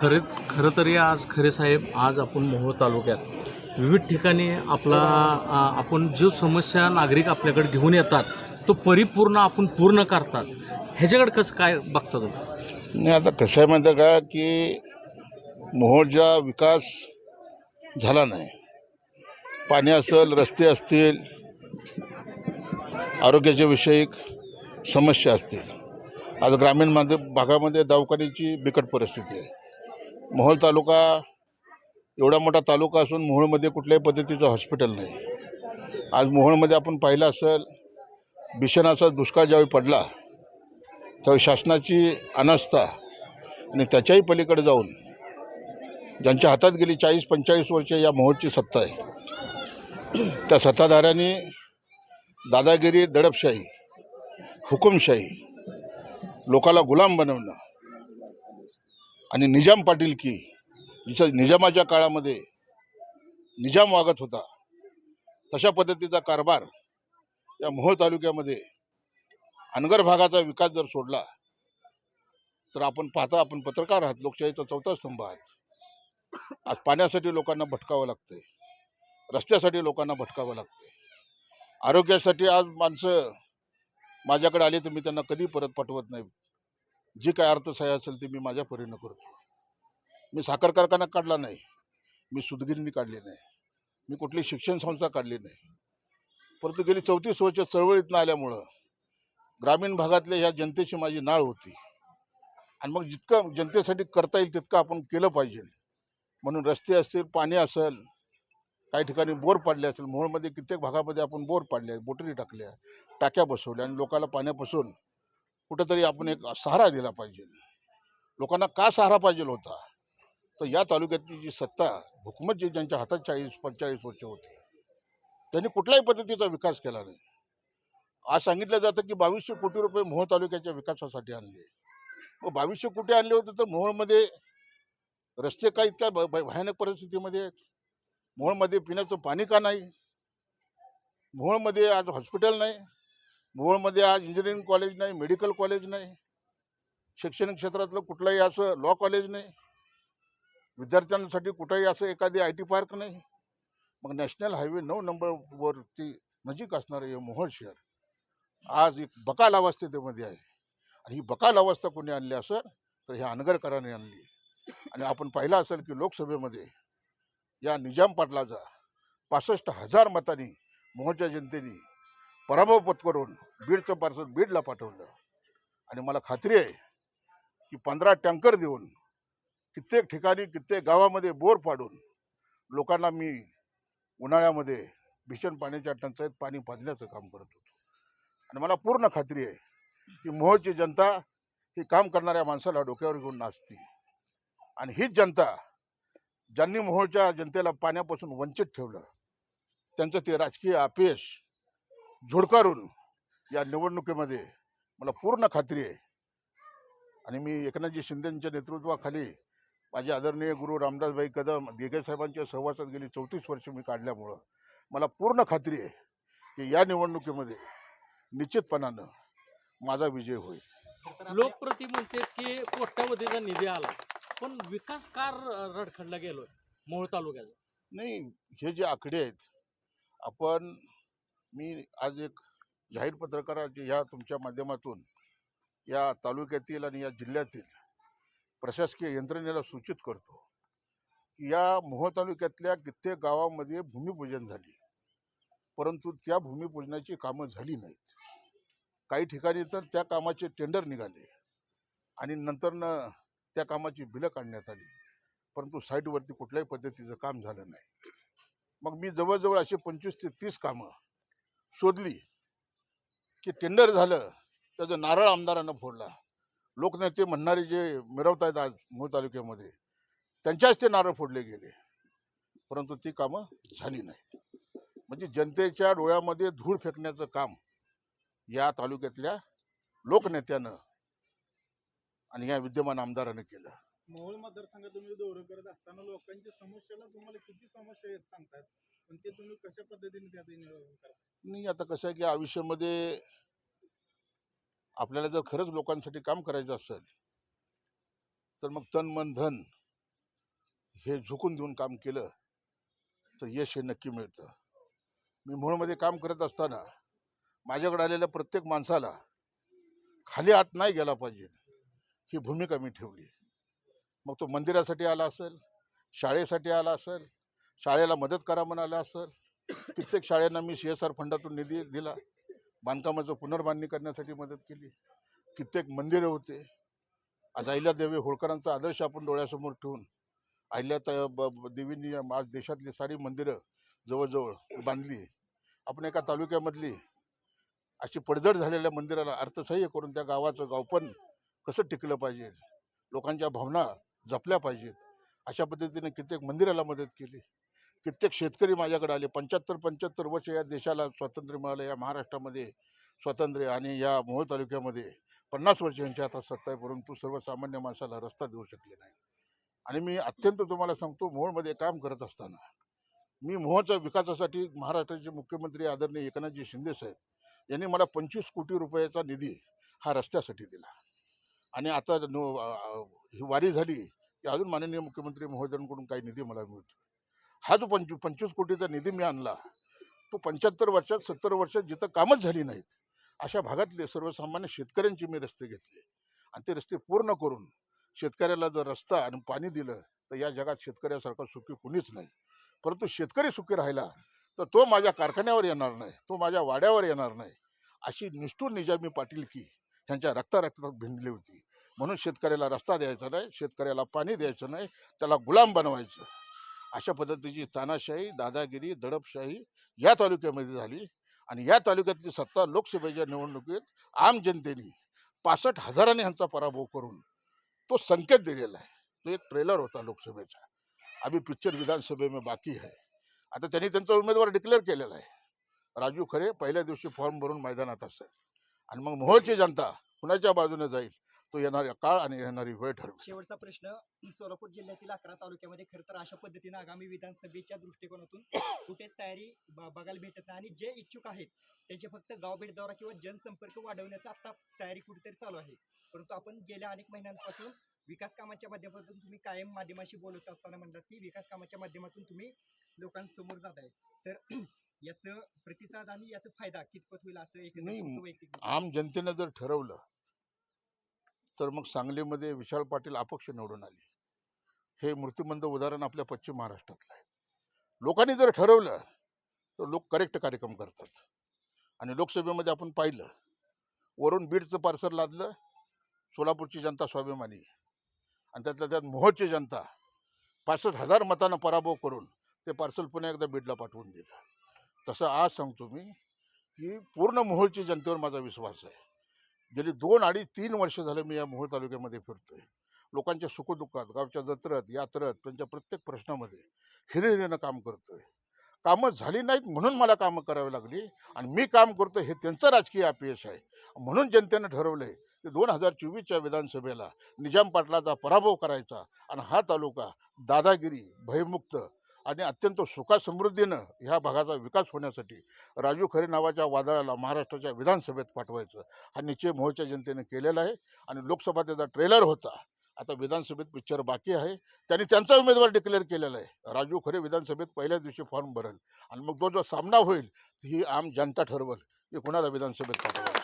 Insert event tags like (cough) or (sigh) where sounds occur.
खरे खरं तरी आज खरे साहेब आज आपण मोहोळ तालुक्यात विविध ठिकाणी आपला आपण जो समस्या नागरिक आपल्याकडे घेऊन येतात तो परिपूर्ण आपण पूर्ण करतात. ह्याच्याकडे कसं काय बघता तुम्ही? नाही आता कसं आहे माहिती आहे का की मोहोळचा विकास झाला नाही. पाणी असेल रस्ते असतील आरोग्याच्या विषयक समस्या असतील. आज ग्रामीण भागामध्ये दवाखान्याची बिकट परिस्थिती आहे. मोहोळ तालुका एवढा मोठा तालुका असून मोहोळमध्ये कुठल्याही पद्धतीचं हॉस्पिटल नाही. आज मोहोळमध्ये आपण पाहिलं असेल भीषण असा दुष्काळ ज्यावेळी पडला त्यावेळी शासनाची अनास्था आणि त्याच्याही पलीकडे जाऊन ज्यांच्या हातात गेली चाळीस पंचेचाळीस वर्ष या मोहोळची सत्ता आहे. त्या सत्ताधाऱ्यांनी दादागिरी दडपशाही हुकुमशाही लोकाला गुलाम बनवणं आणि निजाम पाटील की जिथं निजामाच्या काळामध्ये निजाम वागत होता तशा पद्धतीचा कारभार या मोहोळ तालुक्यामध्ये अनगर भागाचा विकास जर सोडला तर आपण पाहता आपण पत्रकार आहात लोकशाहीचा चौथा स्तंभ आहात. आज पाण्यासाठी लोकांना भटकावं लागतंय रस्त्यासाठी लोकांना भटकावं लागतंय. आरोग्यासाठी आज माणसं माझ्याकडे आली तर मी त्यांना कधी परत पाठवत नाही. जी काय अर्थसहाय्य असेल ते मी माझ्या परीनं करतो. मी साखर कारखाना काढला नाही. मी सुदगिरणी काढली नाही. मी कुठली शिक्षण संस्था काढली नाही. परंतु गेली चौतीस वर्ष चळवळीतनं आल्यामुळं ग्रामीण भागातल्या ह्या जनतेची माझी नाळ होती. आणि मग जितकं जनतेसाठी करता येईल तितकं आपण केलं पाहिजे. म्हणून रस्ते असतील पाणी असेल काही ठिकाणी बोर पाडले असेल मोहोळमध्ये कित्येक भागामध्ये आपण बोर पाडले बोटरी टाकल्या टाक्या बसवल्या आणि लोकांना पाण्यापासून कुठंतरी आपण एक सहारा दिला पाहिजे. लोकांना का सहारा पाहिजे होता? तर या तालुक्यातली जी सत्ता हुकूमत जी ज्यांच्या हातात चाळीस पंचेचाळीस वर्ष होती त्यांनी कुठल्याही पद्धतीचा विकास केला नाही. आज सांगितलं जातं की बावीसशे कोटी रुपये मोहोळ तालुक्याच्या विकासासाठी आणले. मग बावीसशे कोटी आणले होते तर मोहोळमध्ये रस्ते का इतक्या भ- भ- भयानक परिस्थितीमध्ये? आहेत मोहोळमध्ये पिण्याचं पाणी का नाही? मोहोळमध्ये आज हॉस्पिटल नाही? मोहोळमध्ये आज इंजिनिअरिंग कॉलेज नाही मेडिकल कॉलेज नाही. शैक्षणिक क्षेत्रातलं कुठलंही असं लॉ कॉलेज नाही. विद्यार्थ्यांसाठी कुठंही असं एखादी आय टी पार्क नाही. मग नॅशनल हायवे नऊ नंबरवरती नजीक असणारं हे मोहोळ शहर आज एक बकाल अवस्थेमध्ये आहे. आणि ही बकाल अवस्था कोणी आणली असेल तर ह्या अनगरकरांनी आणली आणि आपण पाहिलं असेल की लोकसभेमध्ये या निजाम पाटलाचा पासष्ट हजार मतांनी मोहोळच्या जनतेने पराभव पत्करून बीडचं पार्सल बीडला पाठवलं. आणि मला खात्री आहे की पंधरा टँकर देऊन कित्येक ठिकाणी कित्येक गावामध्ये बोर पाडून लोकांना मी उन्हाळ्यामध्ये भीषण पाण्याच्या टंचाईत पाणी पाजण्याचं काम करत होतो. आणि मला पूर्ण खात्री आहे की मोहोळची जनता ही काम करणाऱ्या माणसाला डोक्यावर घेऊन नाचते. आणि हीच जनता ज्यांनी मोहोळच्या जनतेला पाण्यापासून वंचित ठेवलं त्यांचं ते राजकीय अपयश झुडकारून या निवडणुकीमध्ये मला पूर्ण खात्री आहे. आणि मी एकनाथजी शिंदेच्या नेतृत्वाखाली माझे आदरणीय गुरु रामदासभाई कदम साहेबांच्या सहवासात गेली चौतीस वर्ष मी काढल्यामुळं मला पूर्ण खात्री आहे की या निवडणुकीमध्ये निश्चितपणानं माझा विजय होईल. लोकप्रती म्हणते की कोट्यावधीचा निधी आला पण विकास का र- रडखडला गेलोय मोहोळ तालुक्याचा. नाही हे जे आकडे आहेत आपण मी आज एक जाहीर पत्रकाराची ह्या तुमच्या माध्यमातून या तालुक्यातील आणि या जिल्ह्यातील प्रशासकीय यंत्रणेला सूचित करतो की या मोह तालुक्यातल्या कित्येक गावामध्ये भूमिपूजन झाली. परंतु त्या भूमिपूजनाची कामं झाली नाहीत. काही ठिकाणी तर त्या कामाचे टेंडर निघाले आणि नंतरनं त्या कामाची बिलं काढण्यात आली. परंतु साईटवरती कुठल्याही पद्धतीचं काम झालं नाही. मग मी जवळजवळ असे पंचवीस ते तीस कामं शोधली की टेंडर झालं त्याचं नारळ आमदारानं फोडला. लोकनेते म्हणणारे जे मिरवत आहेत आज मूळ तालुक्यामध्ये त्यांच्याच ते नारळ फोडले गेले. परंतु ती कामं झाली नाहीत. म्हणजे जनतेच्या डोळ्यामध्ये धूळ फेकण्याचं काम या तालुक्यातल्या लोकनेत्यानं आणि या विद्यमान आमदारानं केलं. मोहोळ मतदारसंघात तुम्ही दौरे करत असताना लोकांच्या समस्याला तुम्हाला किती समस्या येत सांगतात पण ते तुम्ही कशा पद्धतीने करता? नाही आता कसं आहे की आयुष्यामध्ये आपल्याला जर खरंच लोकांसाठी काम करायचं असेल तर मग तन मन धन हे झुकून देऊन काम केलं तर यश हे नक्की मिळतं. मी मोहोळमध्ये काम करत असताना माझ्याकडे आलेल्या प्रत्येक माणसाला खाली आत नाही गेला पाहिजे ही भूमिका मी ठेवली. मग तो मंदिरासाठी आला असेल शाळेसाठी आला असेल शाळेला मदत करा म्हणाला सर कित्येक शाळांना मी सी एस आर फंडातून निधी दिला. बांधकामाचं पुनर्बांधणी करण्यासाठी मदत केली. कित्येक मंदिरं होते. आज अहिल्यादेवी होळकरांचा आदर्श आपण डोळ्यासमोर ठेवून अहिल्या ब- देवींनी आज देशातली सारी मंदिरं जवळजवळ बांधली. आपण एका तालुक्यामधली अशी पडझड झालेल्या मंदिराला अर्थसहाय्य करून त्या गावाचं गावपण कसं टिकलं पाहिजे? लोकांच्या भावना जपल्या पाहिजेत. अशा पद्धतीने कित्येक मंदिराला मदत केली. कित्येक शेतकरी माझ्याकडे आले. पंच्याहत्तर पंच्याहत्तर वर्ष या देशाला स्वातंत्र्य मिळालं या महाराष्ट्रामध्ये स्वातंत्र्य आणि या मोहोळ तालुक्यामध्ये पन्नास वर्ष यांच्या हातात सत्ता आहे परंतु सर्वसामान्य माणसाला रस्ता देऊ शकले नाही. आणि मी अत्यंत तुम्हाला सांगतो मोहोळमध्ये काम करत असताना मी मोहोळच्या विकासासाठी महाराष्ट्राचे मुख्यमंत्री आदरणीय एकनाथजी शिंदे साहेब यांनी मला पंचवीस कोटी रुपयाचा निधी हा रस्त्यासाठी दिला. आणि आता नो- ही वारी झाली की अजून माननीय मुख्यमंत्री महोदयांकडून काही निधी मला मिळतो हा जो पंचवीस पंचवीस कोटीचा निधी मी आणला तो पंच्याहत्तर वर्षात सत्तर वर्षात जिथं कामच झाली नाहीत अशा भागातले सर्वसामान्य शेतकऱ्यांचे मी रस्ते घेतले. आणि ते रस्ते पूर्ण करून शेतकऱ्याला जर रस्ता आणि पाणी दिलं तर या जगात शेतकऱ्यासारखा सुखी कुणीच नाही. परंतु शेतकरी सुखी राहिला तर तो माझ्या कारखान्यावर येणार नाही तो माझ्या वाड्यावर येणार नाही. अशी निष्ठूर निजामी पाटील की त्यांच्या रक्तारक्तात भिंडली होती. म्हणून शेतकऱ्याला रस्ता द्यायचा नाही शेतकऱ्याला पाणी द्यायचं नाही त्याला गुलाम बनवायचं. अशा पद्धतीची तानाशाही दादागिरी दडपशाही या तालुक्यामध्ये झाली आणि या तालुक्यातली सत्ता लोकसभेच्या निवडणुकीत आम जनतेने पासष्ट हजाराने ह्यांचा पराभव करून तो संकेत दिलेला आहे. तो एक ट्रेलर होता लोकसभेचा. अभी पिक्चर विधानसभे बाकी आहे. आता त्यांनी त्यांचा उमेदवार डिक्लेअर केलेला आहे. राजू खरे पहिल्या दिवशी फॉर्म भरून मैदानात असेल. आणि मग मोहोळची जनता कुणाच्या बाजूने जाईल? तो येणारा काळ आणि येणारी वेळ ठरवेल. शेवटचा प्रश्न सोलापूर जिल्ह्यातील अकरा तालुक्यामध्ये खरं तर अशा पद्धतीने आगामी विधानसभेच्या दृष्टिकोनातून कुठेच तयारी बघायला भेटत नाही आणि जे इच्छुक आहेत त्यांचे फक्त गाव भेट दौरा किंवा जनसंपर्क वाढवण्याचा आता तयारी कुठेतरी चालू आहे. परंतु आपण गेल्या अनेक महिन्यांपासून विकास कामाच्या माध्यमातून तुम्ही कायम माध्यमाशी बोलत असताना म्हणतात की विकास कामाच्या माध्यमातून तुम्ही लोकांसमोर जात आहे. तर (clears throat) याचं प्रतिसाद आणि याचा फायदा कितपत होईल असं मत. आम जनतेनं जर ठरवलं तर मग सांगलीमध्ये विशाल पाटील अपक्ष निवडून आले. हे मृत्यूमंद उदाहरण आपल्या पश्चिम महाराष्ट्रातलं आहे. लोकांनी जर ठरवलं तर लोक करेक्ट कार्यक्रम करतात. आणि लोकसभेमध्ये आपण पाहिलं वरून बीडचं पार्सल लादलं सोलापूरची जनता स्वाभिमानी. आणि त्यातल्या त्यात मोहोळची जनता पासष्ट हजार मतानं पराभव करून ते पार्सल पुन्हा एकदा बीडला पाठवून दिलं. तसं आज सांगतो मी की पूर्ण मोहोळची जनतेवर माझा विश्वास आहे. गेली दोन अडीच तीन वर्ष झालं मी या मोहोळ तालुक्यामध्ये फिरतोय. लोकांच्या सुखदुःखात गावच्या जत्रत यात्रत त्यांच्या प्रत्येक प्रश्नामध्ये हिरिहिरीनं काम करतोय. कामं झाली नाहीत म्हणून मला कामं करावी लागली आणि मी काम करतो हे त्यांचं राजकीय अपयश आहे. म्हणून जनतेनं ठरवलंय की दोन हजार चोवीसच्या विधानसभेला निजाम पाटलाचा पराभव करायचा आणि हा तालुका दादागिरी भयमुक्त आणि अत्यंत सुखासमृद्धीनं ह्या भागाचा विकास होण्यासाठी राजू खरे नावाच्या वादळाला महाराष्ट्राच्या विधानसभेत पाठवायचं हा निश्चय मोहच्या जनतेने केलेला आहे. आणि लोकसभा त्याचा ट्रेलर होता. आता विधानसभेत पिक्चर बाकी आहे. त्यांनी त्यांचा उमेदवार डिक्लेअर केलेला आहे. राजू खरे विधानसभेत पहिल्याच दिवशी फॉर्म भरेल. आणि मग तो जो सामना होईल ती ही आम जनता ठरवल की कुणाला विधानसभेत पाठवायचं.